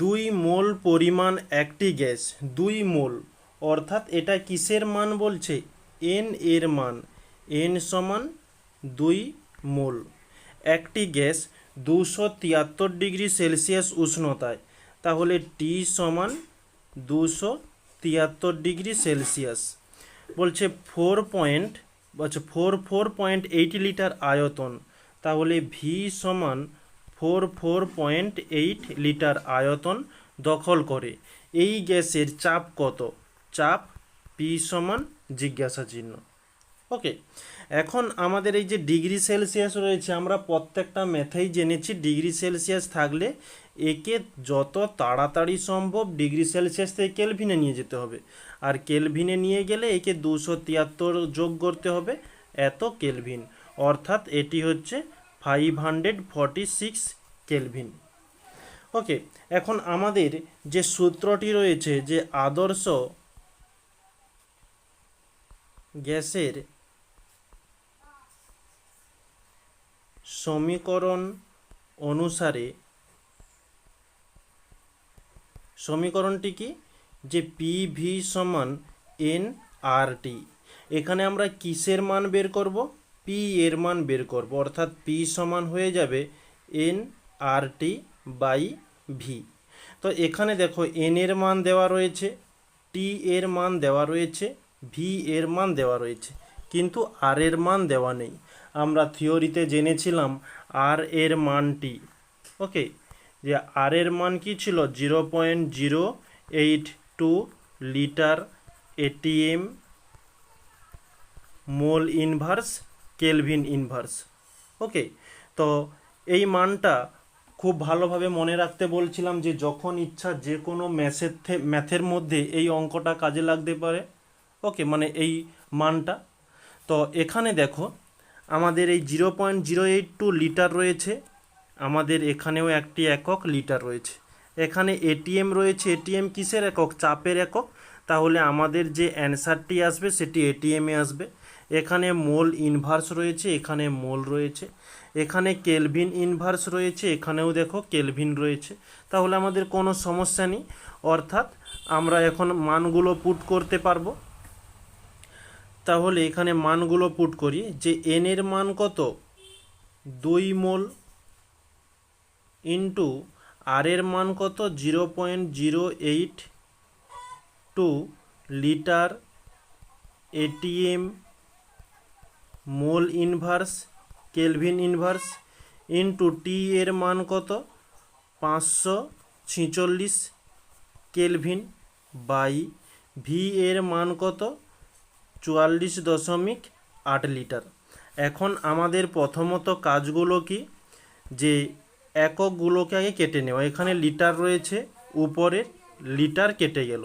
দুই মোল পরিমাণ একটি গ্যাস, দুই মোল। অর্থাৎ এটা কিসের মান বলছে? এন এর মান। এন সমান দুই মোল। একটি গ্যাস দুশো তিয়াত্তর ডিগ্রি সেলসিয়াস উষ্ণতায়। তাহলে টি সমান দুশো তিয়াত্তর ডিগ্রি সেলসিয়াস। বলছে ফোর পয়েন্ট, বলছে four four point eight litre আয়তন। তাহলে ভি সমান four four point eight litre আয়তন দখল করে। এই গ্যাসের চাপ কত? চাপ পি সমান জিজ্ঞাসা চিহ্ন। ওকে এখন আমাদের এই যে ডিগ্রি সেলসিয়াস রয়েছে, আমরা প্রত্যেকটা ম্যাথেই জেনেছি ডিগ্রি সেলসিয়াস থাকলে একে যত তাড়াতাড়ি সম্ভব ডিগ্রি সেলসিয়াস থেকে কেলভিনে নিয়ে যেতে হবে। আর কেলভিনে নিয়ে গেলে একে দুশো তিয়াত্তর যোগ করতে হবে, এত কেলভিন। অর্থাৎ এটি হচ্ছে five hundred forty six kelvin. Okay, এখন আমাদের যে সূত্রটি রয়েছে যে আদর্শ গ্যাসের সমীকরণ অনুসারে, সমীকরণটি কি? যে পি ভি সমান এন আর টি এখানে আমরা কিসের মান বের করব? পি এর মান বের করব। অর্থাৎ পি সমান হয়ে যাবে N R T by V তো এখানে দেখো এন এর মান দেওয়া রয়েছে টি এর মান দেওয়া রয়েছে ভি এর মান দেওয়া রয়েছে। কিন্তু আর এর মান দেওয়া নেই। আমরা থিওরিতে জেনেছিলাম আর এর মানটি ওকে? যে আর এর মান কি ছিল? Zero point zero eight two litre atm mole inverse kelvin inverse okay? তো এই মানটা খুব ভালোভাবে মনে রাখতে বলছিলাম যে যখন ইচ্ছা যে কোনো ম্যাথের ম্যাথের মধ্যে এই অঙ্কটা কাজে লাগতে পারে। ওকে মানে এই মানটা। তো এখানে দেখো, আমাদের এই zero point zero eight two litre রয়েছে। আমাদের এখানেও একটি একক লিটার রয়েছে। এখানে এটিএম রয়েছে। এটিএম কিসের একক? চাপের একক। তাহলে আমাদের যে অ্যান্সারটি আসবে, সেটি এটিএমে আসবে। এখানে মোল ইনভার্স রয়েছে, এখানে মোল রয়েছে। এখানে কেলভিন ইনভার্স রয়েছে, এখানেও দেখো কেলভিন রয়েছে। তাহলে আমাদের কোনো সমস্যা নেই। অর্থাৎ আমরা এখন মানগুলো পুট করতে পারব। তাহলে এখানে মানগুলো পুট করি যে এন এর মান কত? দুই মোল ইন্টু আর এর মান কত? Zero point zero eight two litre atm mole inverse kelvin inverse into T এর মান কত? পাঁচশো ছিচল্লিশ কেলভিন বাই ভি এর মান কত? চুয়াল্লিশ দশমিক আট লিটার। এখন আমাদের প্রথমত কাজগুলো কি? যে এককগুলোকে আগে কেটে নেওয়া। এখানে লিটার রয়েছে উপরে লিটার কেটে গেল।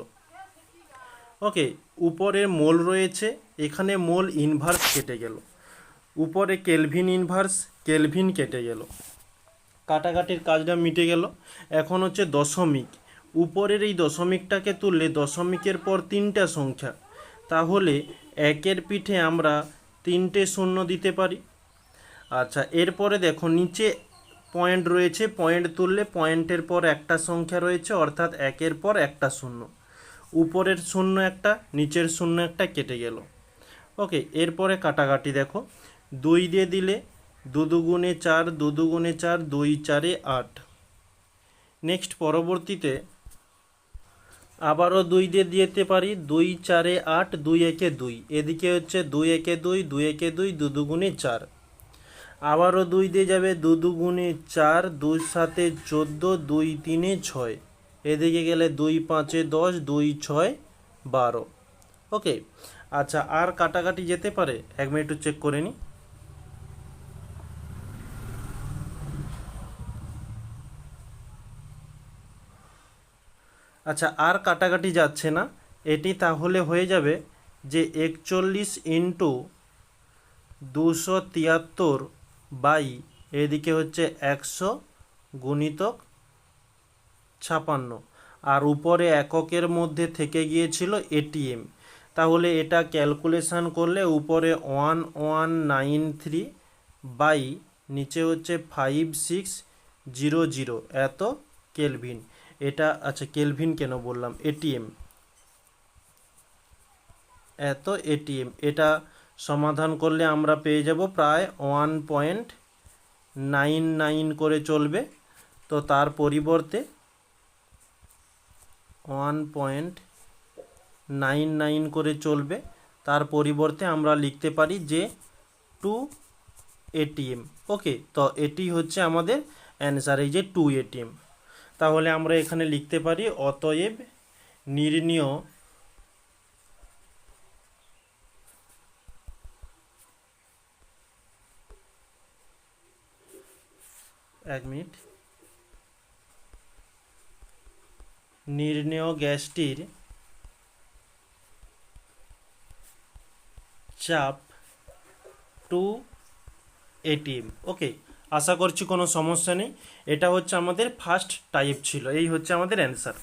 ওকে উপরের মোল রয়েছে, এখানে মোল ইনভার্স কেটে গেল। উপরে কেলভিন ইনভার্স কেলভিন কেটে গেল। কাটাকাটির কাজটা মিটে গেল। এখন হচ্ছে দশমিক। উপরের এই দশমিকটাকে তুললে দশমিকের পর তিনটা সংখ্যা। তাহলে একের পিঠে আমরা তিনটে শূন্য দিতে পারি। আচ্ছা এরপরে দেখো নিচে পয়েন্ট রয়েছে। পয়েন্ট তুললে পয়েন্টের পর একটা সংখ্যা রয়েছে, অর্থাৎ একের পর একটা শূন্য। উপরের শূন্য একটা, নিচের শূন্য একটা কেটে গেল। ওকে এরপরে কাটাকাটি দেখো। দুই দিয়ে দিলে দু দুগুণে চার, দু দুগুণে চার, দুই চারে আট। নেক্সট পরবর্তীতে আবারও দুই দিয়ে দিতে পারি, দুই চারে আট, দুই একে দুই। এদিকে হচ্ছে দুই একে দুই দুই একে দুই, দু দুগুণে চার। আবারও দুই দিয়ে যাবে দু দুগুণে চার, দুই সাতে চোদ্দ, দুই তিনে ছয়। এদিকে গেলে দুই পাঁচে দশ, দুই ছয় বারো। ওকে আচ্ছা আর কাটাকাটি যেতে পারে? এক মিনিট চেক করে নিই আচ্ছা আর কাটাকাটি যাচ্ছে না। এটি তাহলে হয়ে যাবে যে একচল্লিশ ইন্টু দুশো তিয়াত্তর বাই এদিকে হচ্ছে একশো গুণিতক ছাপান্ন। আর উপরে এককের মধ্যে থেকে গিয়েছিল এটিএম। তাহলে এটা ক্যালকুলেশান করলে উপরে one one nine three by নিচে হচ্ছে ফাইভ সিক্স জিরো জিরো, এত কেলভিন। এটা আচ্ছা কেলভিন কেন বললাম? এটিএম। এত এটিএম। এটা সমাধান করলে আমরা পেয়ে যাব প্রায় ওয়ান পয়েন্ট নাইন নাইন করে চলবে। তো তার পরিবর্তে ওয়ান পয়েন্ট নাইন নাইন করে চলবে। তার পরিবর্তে আমরা লিখতে পারি যে টু এটিএম। ওকে, তো এটি হচ্ছে আমাদের অ্যান্সার এই যে টু এটিএম। তাহলে আমরা এখানে লিখতে পারি, অতএব নির্ণীয় এক মিনিট। নির্ণেয় গ্যাসটির চাপ টু এটিএম ওকে আশা করছি কোনো সমস্যা নেই। এটা হচ্ছে আমাদের ফার্স্ট টাইপ ছিল। এই হচ্ছে আমাদের অ্যান্সার